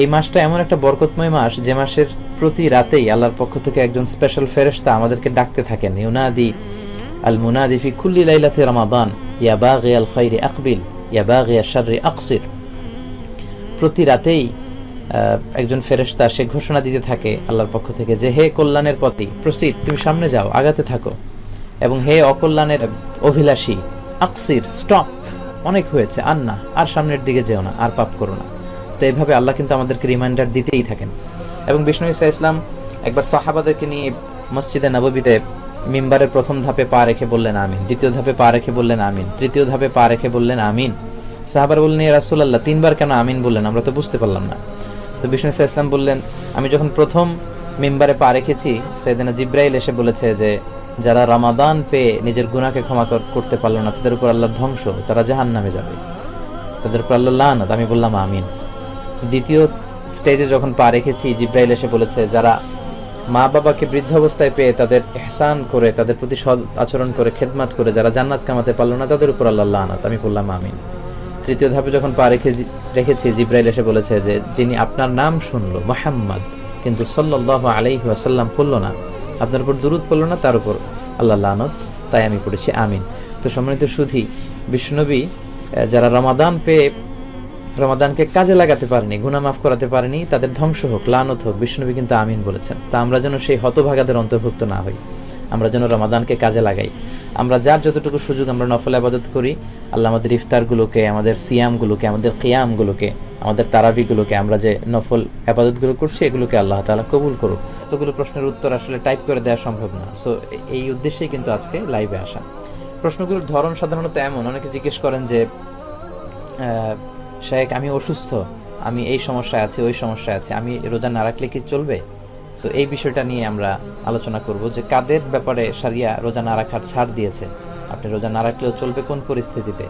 এই মাসটা এমন একটা বরকতময় মাস যে মাসের প্রতি রাতেই আল্লাহর পক্ষ থেকে একজন স্পেশাল ফেরেশতা আমাদেরকে ডাকতে থাকেন। ইউনাদি আল মুনাদি ফি কুল্লি লাইলাতি রমাদান, ইয়া বাগি আল খাইরি আকবিল, ইয়া বাগি আল শাররি আকসির। প্রতি রাতেই একজন ফেরেশতা সে ঘোষণা দিতে থাকে আল্লাহর পক্ষ থেকে যে, হে কল্যাণের পথে প্রসিদ তুমি সামনে যাও, আগাতে থাকো। এবং হে অকল্যাণের অভিলাষী, আকসির স্টপ অনেক হয়েছে, আর না, আর সামনের দিকে যেও না, আর পাপ করো না। তো এইভাবে আল্লাহ কিন্তু আমাদেরকে রিমাইন্ডার দিতেই থাকেন। এবং বিষ্ণু ইসা ইসলাম একবার সাহাবাদেরকে নিয়ে মসজিদে নববীতে মিম্বারের প্রথম ধাপে পা রেখে বললেন আমিন, দ্বিতীয় ধাপে পা রেখে বললেন আমিন, তৃতীয় ধাপে পা রেখে বললেন আমিন। সাহাবার বললেন রাসূলুল্লাহ, তিনবার কেন আমিন বললেন? আমরা তো বুঝতে পারলাম না। তো বিষ্ণু ইসা ইসলাম বললেন, আমি যখন প্রথম মিম্বারে পা রেখেছি সেদিনা জিব্রাইল এসে বলেছে যে, যারা রামাদান পেয়ে নিজের গুনাহকে ক্ষমা করতে পারল না, তাদের উপর আল্লাহ ধ্বংস, তারা জাহান নামে যাবে। তাদের উপর আল্লাহ লানত। আমি বললাম, আমিন। দ্বিতীয় স্টেজে যখন পা রেখেছি, জিব্রাইল এসে বলেছে, যারা মা বাবাকে বৃদ্ধ অবস্থায় পেয়ে তাদের এহসান করে, তাদের প্রতি সৎ আচরণ করে, খেদমাত করে, যারা জান্নাত কামাতে পারল না, তাদের উপর আল্লাহ লানত। আমি বললাম, আমিন। তৃতীয় ধাপে যখন পা রেখে রেখেছি, জিব্রাইল এসে বলেছে যে, যিনি আপনার নাম শুনলো, মোহাম্মদ, কিন্তু সাল্লাহ আলাইহি ওয়াসাল্লাম পড়ল না, আপনার উপর দুরুদ পড়ল না, তার উপর আল্লাহ আনত তাই আমি পড়েছি, আমিন। তো সম্মানিত সুধি বিষ্ণবী যারা রমাদান পেয়ে রমাদানকে কাজে লাগাতে পারেনি গুনাহ মাফ করাতে পারেনি, তাদের ধ্বংস হোক, লানত হোক বিষ্ণুনবী কিন্তু আমিন বলেছেন। তা আমরা যেন সেই হতভাগাদের অন্তর্ভুক্ত না হই, আমরা যেন রমাদানকে কাজে লাগাই। আমরা যার যতটুকু সুযোগ আমরা নফল আবাদত করি, আল্লাহ আমাদের ইফতারগুলোকে, আমাদের সিয়ামগুলোকে, আমাদের কিয়ামগুলোকে, আমাদের তারাবিগুলোকে, আমরা যে নফল আবাদতগুলো করছি, এগুলোকে আল্লাহ তাআলা কবুল করুক। এতগুলো প্রশ্নের উত্তর আসলে টাইপ করে দেওয়া সম্ভব না। সো এই উদ্দেশ্যেই কিন্তু আজকে লাইভে আসা। প্রশ্নগুলোর ধরন সাধারণত এমন, অনেকে জিজ্ঞেস করেন যে শায়েক আমি অসুস্থ। আমি এই সমস্যায় আছি ওই সমস্যায় আছি। আমি রোজা না রাখলে কি চলবে? তো এই বিষয়টা নিয়ে আমরা আলোচনা করব যে কাদের ব্যাপারে সারিয়া রোজা না রাখার ছাড় দিয়েছে। আপনি রোজা না রাখলেও চলবে কোন পরিস্থিতিতে?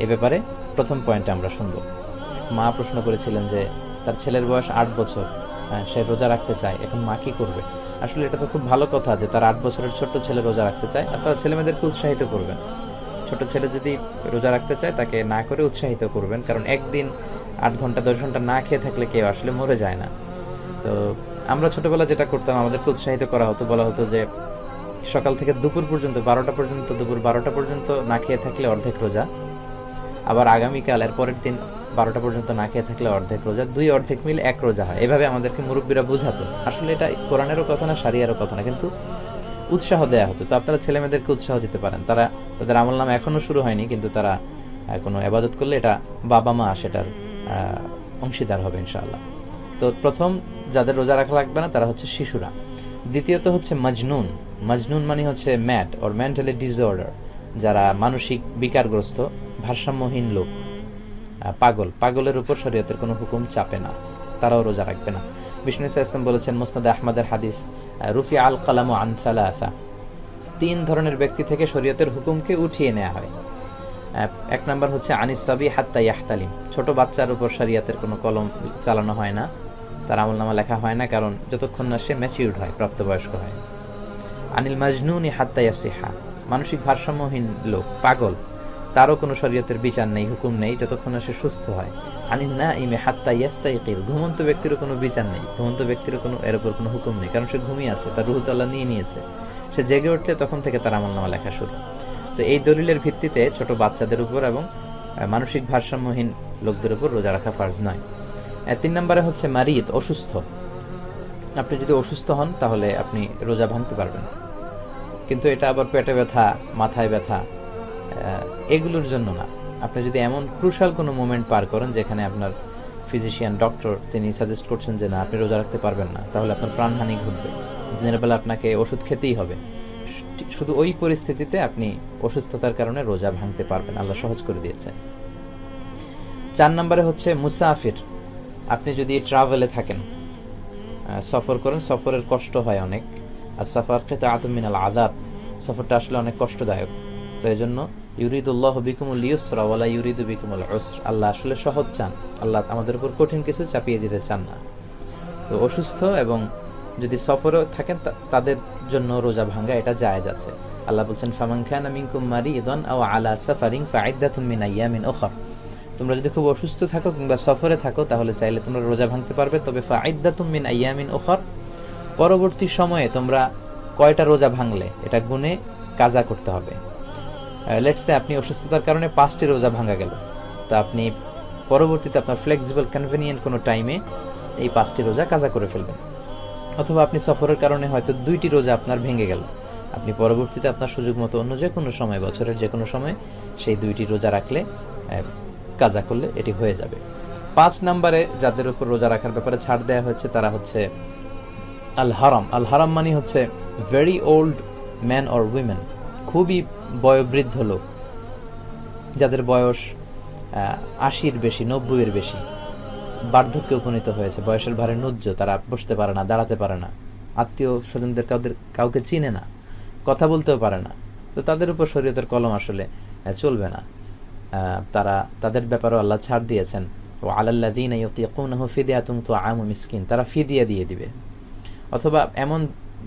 এ- ব্যাপারে প্রথম পয়েন্টে আমরা শুনব। মা প্রশ্ন করেছিলেন যে তার ছেলের বয়স আট বছর। হ্যাঁ, সে রোজা রাখতে চায় এখন মা কি করবে? আসলে এটা তো খুব ভালো কথা যে তার আট বছরের ছোট্ট ছেলে রোজা রাখতে চায় আপনারা ছেলে মেয়েদেরকে উৎসাহিত করবেন ছোট ছেলে যদি রোজা রাখতে চায়, তাকে না করে উৎসাহিত করবেন। কারণ একদিন আট ঘণ্টা, দশ ঘণ্টা না খেয়ে থাকলে কেউ আসলে মরে যায় না। তো আমরা ছোটবেলা যেটা করতাম, আমাদেরকে উৎসাহিত করা হতো, বলা হতো যে সকাল থেকে দুপুর পর্যন্ত, বারোটা পর্যন্ত, দুপুর বারোটা পর্যন্ত না খেয়ে থাকলে অর্ধেক রোজা। আবার আগামীকাল, এর পরের দিন বারোটা পর্যন্ত না খেয়ে থাকলে অর্ধেক রোজা। দুই অর্ধেক মিল এক রোজা হয়। এভাবে আমাদেরকে মুরব্বীরা বুঝাতো। আসলে এটা কোরআনেরও কথা না সারিয়ারও কথা না। কিন্তু উৎসাহ দেওয়া হতো। তো আপনারা ছেলে মেয়েদেরকে উৎসাহ দিতে পারেন। তারা, তাদের আমল নাম এখনও শুরু হয়নি, কিন্তু তারা কোনো আবাদত করলে এটা বাবা মা সেটার অংশীদার হবে ইনশাআল্লাহ। তো প্রথম যাদের রোজা রাখা লাগবে না, তারা হচ্ছে শিশুরা। দ্বিতীয়ত হচ্ছে মজনুন। মজনুন মানে হচ্ছে ম্যাড ওর মেন্টালি ডিসঅর্ডার, যারা মানসিক বিকারগ্রস্ত, ভারসাম্যহীন লোক। পাগল। পাগলের উপর শরীয়তের কোনো হুকুম চাপে না। তারাও রোজা রাখবে না। বিষ্ণু ইসা ইসলাম বলেছেন মুস্তাদ আহমদের হাদিস রুফি আল কালাম আন সালাসা। তিন ধরনের ব্যক্তি থেকে শরীয়তের হুকুমকে উঠিয়ে নেওয়া হয়। এক নম্বর হচ্ছে আনিস সাবি হাত্তা ইয়াহতালিম। ছোট বাচ্চার উপর শরিয়াতের কোনো কলম চালানো হয় না। তার আমলনামা লেখা হয় না, কারণ যতক্ষণ না সে ম্যাচিউর্ড হয়, প্রাপ্তবয়স্ক হয়। আনিল মাজনুন মাজনুনি হাত্তা ইয়াসিহা। মানসিক ভারসাম্যহীন লোক, পাগল। তারও কোনো শরীয়তের বিচার নেই, হুকুম নেই, যতক্ষণ না সে সুস্থ হয়। আনিল না ইমে হাত্তা ইয়াস্তাইকিল। ঘুমন্ত ব্যক্তিরও কোনো বিচার নেই। ঘুমন্ত ব্যক্তিরও কোনো, এর উপর কোনো হুকুম নেই। কারণ সে ঘুমিয়ে আছে, তার রুহুতাল্লাহ নিয়ে নিয়েছে। সে জেগে উঠলে তখন থেকে তার আমলনামা লেখা শুরু। তো এই দলিলের ভিত্তিতে ছোট বাচ্চাদের উপর এবং মানসিক ভারসাম্যহীন লোকদের উপর রোজা রাখা ফার্জ নয়। তিন নম্বরে হচ্ছে মারিদ, অসুস্থ। আপনি যদি অসুস্থ হন, তাহলে আপনি রোজা ভাঙতে পারবেন। কিন্তু এটা আবার পেটে ব্যথা, মাথায় ব্যথা এগুলোর জন্য না। আপনি যদি এমন ক্রুশাল কোনো মোমেন্ট পার করেন যেখানে আপনার ফিজিশিয়ান ডক্টর তিনি সাজেস্ট করছেন যে না, আপনি রোজা রাখতে পারবেন না, তাহলে আপনার প্রাণহানি ঘটবে। দিনের বেলা আপনাকে ওষুধ খেতেই হবে। শুধু ওই পরিস্থিতিতে আপনি অসুস্থতার কারণে রোজা ভাঙতে পারবেন, আল্লাহ সহজ করে দিয়েছে চার নম্বরে হচ্ছে মুসাফির। আপনি যদি ট্রাভেলে থাকেন সফর করেন, সফরের কষ্ট হয় অনেক। আর সফর খেতে আতমিনাল আদাব সফরটা আসলে অনেক কষ্টদায়ক। তো এই জন্য ইউরিদুল্লাহ বিকুমুল ইউসরা ওয়ালা ইউরিদু বিকুমুল উসর। আল্লাহ আসলে সহজ চান। আল্লাহ আমাদের উপর কঠিন কিছু চাপিয়ে দিতে চান না। তো অসুস্থ এবং যদি সফরে থাকেন তাদের জন্য রোজা ভাঙ্গা এটা জায়েজ আছে। আল্লাহ বলছেন, ফামান খান মিনকুম মারিদান আও আলা সাফারিন ফাইদ্দাতুম মিন আইয়ামিন উখর। তোমরা যদি খুব অসুস্থ থাকো কিংবা সফরে থাকো, তাহলে চাইলে তোমরা রোজা ভাঙতে পারবে, তবে ফাইদ্দাতুম মিন আইয়ামিন ওখর পরবর্তী সময়ে তোমরা কয়টা রোজা ভাঙলে? এটা গুনে কাজা করতে হবে। লেটসে আপনি অসুস্থতার কারণে পাঁচটি রোজা ভাঙা গেল। তা আপনি পরবর্তীতে আপনার ফ্লেক্সিবল কনভেনিয়েন্ট কোনো টাইমে এই পাঁচটি রোজা কাজা করে ফেলবেন। অথবা আপনি সফরের কারণে হয়তো দুইটি রোজা আপনার ভেঙে গেল। আপনি পরবর্তীতে আপনার সুযোগ মতো অন্য যে কোনো সময়, বছরের যে কোনো সময় সেই দুইটি রোজা রাখলে কাজা করলে এটি হয়ে যাবে। পাঁচ নম্বরে যাদের উপর রোজা রাখার ব্যাপারে ছাড় দেওয়া হচ্ছে তারা হচ্ছে আল হারাম আল হারাম মানে হচ্ছে very old man or women খুবই বয়োবৃদ্ধ লোক, যাদের বয়স আশির বেশি, নব্বইয়ের বেশি। বার্ধক্যে উপনীত হয়েছে। বয়সের ভারে নুজ্জ, তারা বসতে পারে না, দাঁড়াতে পারে না। আত্মীয় স্বজনদের কাউদের, কাউকে চিনে না, কথা বলতেও পারে না। তো তাদের উপর শরীয়তের কলম আসলে চলবে না। তারা, তাদের ব্যাপারেও আল্লাহ ছাড় দিয়েছেন। ও আলাল্লাদিন ইয়তিয়াকুনাহু ফিদিয়াতুম তো আমু মিসকিন, তারা ফিদিয়া দিয়ে দিবে। অথবা এমন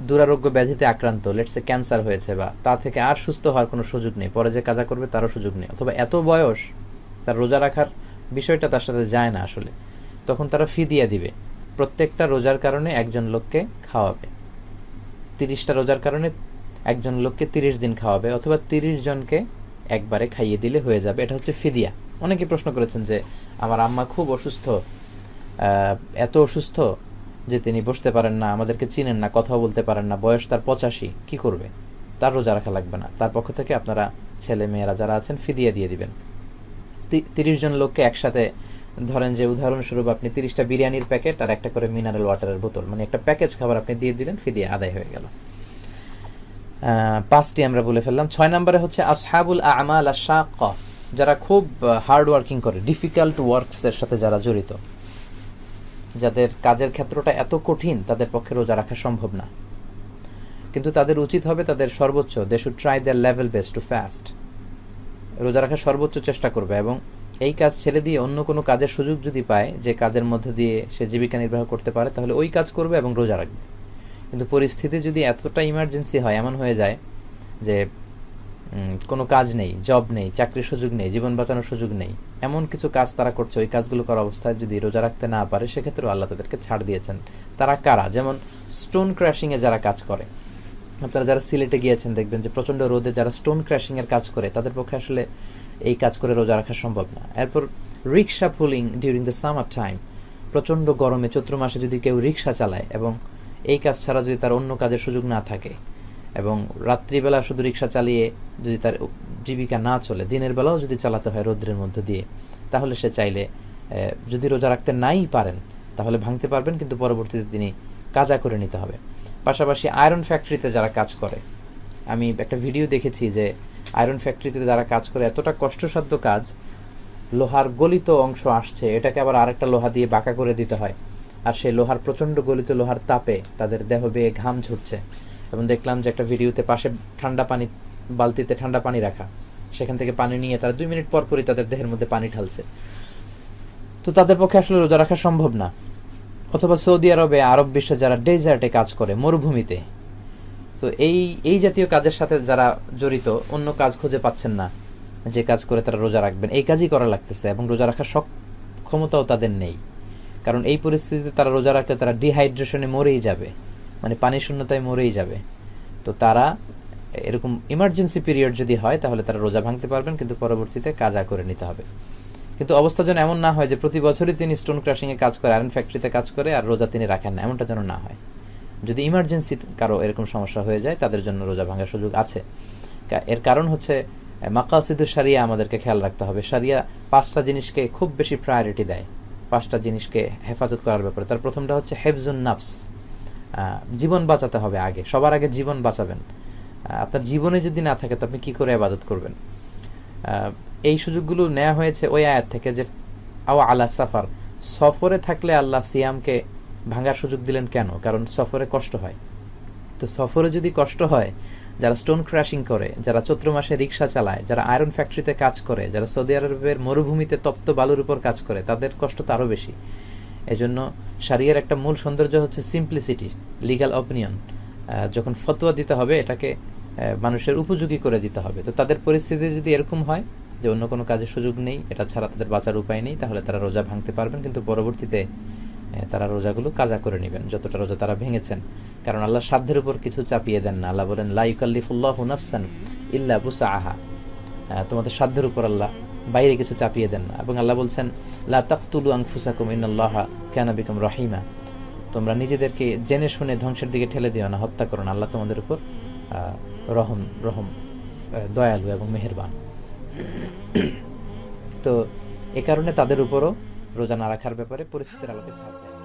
দুরারোগ্য ব্যাধিতে আক্রান্ত লেটসে ক্যান্সার হয়েছে বা তা থেকে আর সুস্থ হওয়ার কোনো সুযোগ নেই, পরে যে কাজা করবে তারও সুযোগ নেই, অথবা এত বয়স তার রোজা রাখার বিষয়টা তার সাথে যায় না আসলে, তখন তারা ফিদিয়া দিবে। প্রত্যেকটা রোজার কারণে একজন লোককে খাওয়াবে। তিরিশটা রোজার কারণে একজন লোককে তিরিশ দিন খাওয়াবে, অথবা তিরিশ জনকে একবারে খাইয়ে দিলে হয়ে যাবে। এটা হচ্ছে ফিদিয়া অনেকে প্রশ্ন করেছেন যে, আমার আম্মা খুব অসুস্থ এত অসুস্থ যে তিনি বসতে পারেন না, আমাদেরকে চিনেন না কথা বলতে পারেন না, বয়স তার পঁচাশি, কি করবে? তার রোজা রাখা লাগবে না। তার পক্ষ থেকে আপনারা ছেলে মেয়েরা যারা আছেন, ফিদিয়া দিয়ে দিবেন। তিরিশ জন লোককে একসাথে ধরেন যে উদাহরণস্বরূপ আপনি তিরিশটা বিরিয়ানির প্যাকেট আর একটা করে মিনারেল ওয়াটারের বোতল মানে একটা প্যাকেজ খাবার আপনি দিয়ে দিলেন, ফিদিয়া আদায় হয়ে গেল। পাঁচটি আমরা বলে ফেললাম। ছয় নম্বরে হচ্ছে আসহাবুল আমাল আশাক যারা খুব হার্ড ওয়ার্কিং করে ডিফিকাল্ট ওয়ার্কস এর সাথে যারা জড়িত। যাদের কাজের ক্ষেত্রটা এত কঠিন, তাদের পক্ষে রোজা রাখা সম্ভব না। কিন্তু তাদের উচিত হবে তাদের সর্বোচ্চ they should try their level best to fast রোজা রাখার সর্বোচ্চ চেষ্টা করবে এবং এই কাজ ছেড়ে দিয়ে অন্য কোনো কাজের সুযোগ যদি পায়, যে কাজের মধ্যে দিয়ে সে জীবিকা নির্বাহ করতে পারে, তাহলে ওই কাজ করবে এবং রোজা রাখবে। কিন্তু পরিস্থিতি যদি এতটা ইমার্জেন্সি হয়, এমন হয়ে যায় যে কোনো কাজ নেই জব নেই, চাকরির সুযোগ নেই, জীবন বাঁচানোর সুযোগ নেই। এমন কিছু কাজ তারা করছে, ওই কাজগুলো করা অবস্থায় যদি রোজা রাখতে না পারে, সেক্ষেত্রেও আল্লাহ তাদেরকে ছাড় দিয়েছেন। তারা কারা? যেমন স্টোন ক্র্যাশিংয়ে যারা কাজ করে। আপনারা যারা সিলেটে গিয়েছেন, দেখবেন যে প্রচণ্ড রোদে যারা স্টোন ক্র্যাশিংয়ের কাজ করে, তাদের পক্ষে আসলে এই কাজ করে রোজা রাখা সম্ভব না। এরপর রিক্সা pulling during the summer time প্রচণ্ড গরমে চৈত্র মাসে যদি কেউ রিক্সা চালায় এবং এই কাজ ছাড়া যদি তার অন্য কাজের সুযোগ না থাকে এবং রাত্রিবেলা শুধু রিক্সা চালিয়ে যদি তার জীবিকা না চলে, দিনের বেলাও যদি চালাতে হয় রৌদ্রের মধ্যে দিয়ে, তাহলে সে চাইলে যদি রোজা রাখতে নাই পারেন, তাহলে ভাঙতে পারবেন, কিন্তু পরবর্তীতে তিনি কাজা করে নিতে হবে। পাশাপাশি আয়রন ফ্যাক্টরিতে যারা কাজ করে, আমি একটা ভিডিও দেখেছি যে আয়রন ফ্যাক্টরিতে যারা কাজ করে, এতটা কষ্টসাধ্য কাজ, লোহার গলিত অংশ আসছে, এটাকে আবার আরেকটা লোহা দিয়ে বাঁকা করে দিতে হয়, আর সেই লোহার প্রচণ্ড গলিত লোহার তাপে তাদের দেহ বেয়ে ঘাম ঝরছে। এবং দেখলাম যে একটা ভিডিওতে পাশে ঠান্ডা পানি, বালতিতে ঠান্ডা পানি রাখা। সেখান থেকে পানি নিয়ে তারা দুই মিনিট পর পরই তাদের দেহের মধ্যে পানি ঢালছে। তো তাদের পক্ষে আসলে রোজা রাখা সম্ভব না। অথবা সৌদি আরবে, আরব বিশ্বে যারা ডেজার্টে কাজ করে, মরুভূমিতে, তো এই এই জাতীয় কাজের সাথে যারা জড়িত, অন্য কাজ খুঁজে পাচ্ছেন না যে কাজ করে তারা রোজা রাখবেন। এই কাজই করা লাগতেছে এবং রোজা রাখার সক্ষমতাও তাদের নেই। কারণ এই পরিস্থিতিতে তারা রোজা রাখলে তারা ডিহাইড্রেশনে মরেই যাবে। মানে পানি শূন্যতায় মরেই যাবে। তো তারা এরকম ইমার্জেন্সি পিরিয়ড যদি হয়, তাহলে তারা রোজা ভাঙতে পারবেন, কিন্তু পরবর্তীতে কাজা করে নিতে হবে। কিন্তু অবস্থা যেন এমন না হয় যে প্রতি বছরই তিনি স্টোন ক্রাশিংয়ে কাজ করে আয়রন ফ্যাক্টরিতে কাজ করে, আর রোজা তিনি রাখেন না, এমনটা যেন না হয়। যদি ইমার্জেন্সি কারও এরকম সমস্যা হয়ে যায়, তাদের জন্য রোজা ভাঙার সুযোগ আছে। এর কারণ হচ্ছে মাকাসিদুর সারিয়া আমাদেরকে খেয়াল রাখতে হবে। সারিয়া পাঁচটা জিনিসকে খুব বেশি প্রায়োরিটি দেয়। পাঁচটা জিনিসকে হেফাজত করার ব্যাপারে। তার প্রথমটা হচ্ছে হেফজুন নাফস জীবন বাঁচাতে হবে আগে, সবার আগে জীবন বাঁচাবেন। আপনার জীবনে যদি না থাকে, তো আপনি কি করে আবাদত করবেন? এই সুযোগগুলো নেওয়া হয়েছে ওই আয়াত থেকে যে, আও আলা সাফার, সফরে থাকলে আল্লাহ সিয়ামকে ভাঙার সুযোগ দিলেন কেন? কারণ সফরে কষ্ট হয়। তো সফরে যদি কষ্ট হয়, যারা স্টোন ক্র্যাশিং করে, যারা চৈত্র মাসে রিক্সা চালায়, যারা আয়রন ফ্যাক্টরিতে কাজ করে, যারা সৌদি আরবের মরুভূমিতে তপ্ত বালুর উপর কাজ করে, তাদের কষ্ট তো আরও বেশি। এজন্য সারিয়ার একটা মূল সৌন্দর্য হচ্ছে সিম্পলিসিটি লিগ্যাল অপিনিয়ন যখন ফতোয়া দিতে হবে, এটাকে মানুষের উপযোগী করে দিতে হবে। তো তাদের পরিস্থিতি যদি এরকম হয় যে অন্য কোনো কাজের সুযোগ নেই, এটা ছাড়া তাদের বাঁচার উপায় নেই, তাহলে তারা রোজা ভাঙতে পারবেন, কিন্তু পরবর্তীতে তারা রোজাগুলো কাজা করে নেবেন, যতটা রোজা তারা ভেঙেছেন। কারণ আল্লাহ সাধ্যের উপর কিছু চাপিয়ে দেন না। আল্লাহ বলেন লাইকাল্লিফুল্লাহ নাফসান ইল্লা বুসা আহা, তোমাদের সাধ্যের উপর আল্লাহ বাইরে কিছু চাপিয়ে দেন না। এবং আল্লাহ বলছেন, লা তাকতুলু আনফুসাকুম, ইন্নাল্লাহা কানা বিকুম রহিমা। তোমরা নিজেদেরকে জেনে শুনে ধ্বংসের দিকে ঠেলে দিও না, হত্যা করো না। আল্লাহ তোমাদের উপর রহম রহম দয়ালু এবং মেহেরবান। তো এ কারণে তাদের উপরও রোজা না রাখার ব্যাপারে পরিস্থিতির আলোকে ছাড় দেয়।